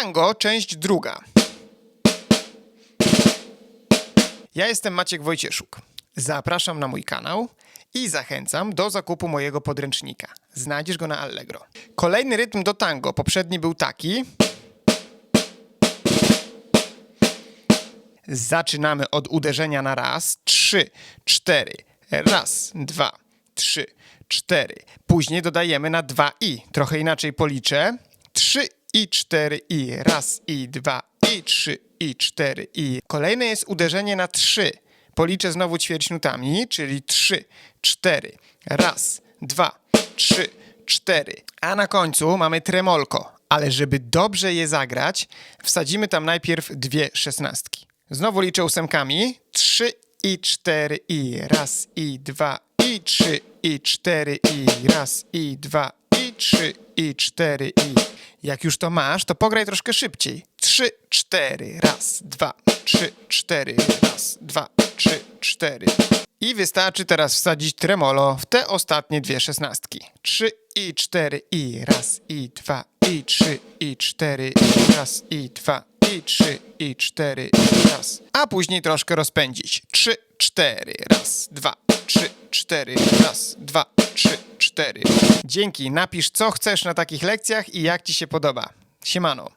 Tango, część druga. Ja jestem Maciek Wojcieszuk. Zapraszam na mój kanał i zachęcam do zakupu mojego podręcznika. Znajdziesz go na Allegro. Kolejny rytm do tango. Poprzedni był taki. Zaczynamy od uderzenia na raz. Trzy, cztery. Raz, dwa, trzy, cztery. Później dodajemy na dwa i. Trochę inaczej policzę. I cztery i. Raz i dwa i trzy i cztery i. Kolejne jest uderzenie na trzy. Policzę znowu ćwierćnutami, czyli trzy, cztery. Raz, dwa, trzy, cztery. A na końcu mamy tremolko. Ale żeby dobrze je zagrać, wsadzimy tam najpierw dwie szesnastki. Znowu liczę ósemkami. Trzy i cztery i. Raz i dwa i trzy i cztery i. Raz i dwa i trzy i cztery i. Jak już to masz, to pograj troszkę szybciej. Trzy, cztery. Raz, dwa, trzy, cztery. Raz, dwa, trzy, cztery. I wystarczy teraz wsadzić tremolo w te ostatnie dwie szesnastki. Trzy i cztery i. Raz i dwa i trzy i cztery i. Raz i dwa i trzy i cztery i raz. A później troszkę rozpędzić. Trzy, cztery. Raz, dwa, trzy, cztery. Raz, dwa, trzy, cztery. Dzięki. Napisz co chcesz na takich lekcjach i jak ci się podoba. Siemano.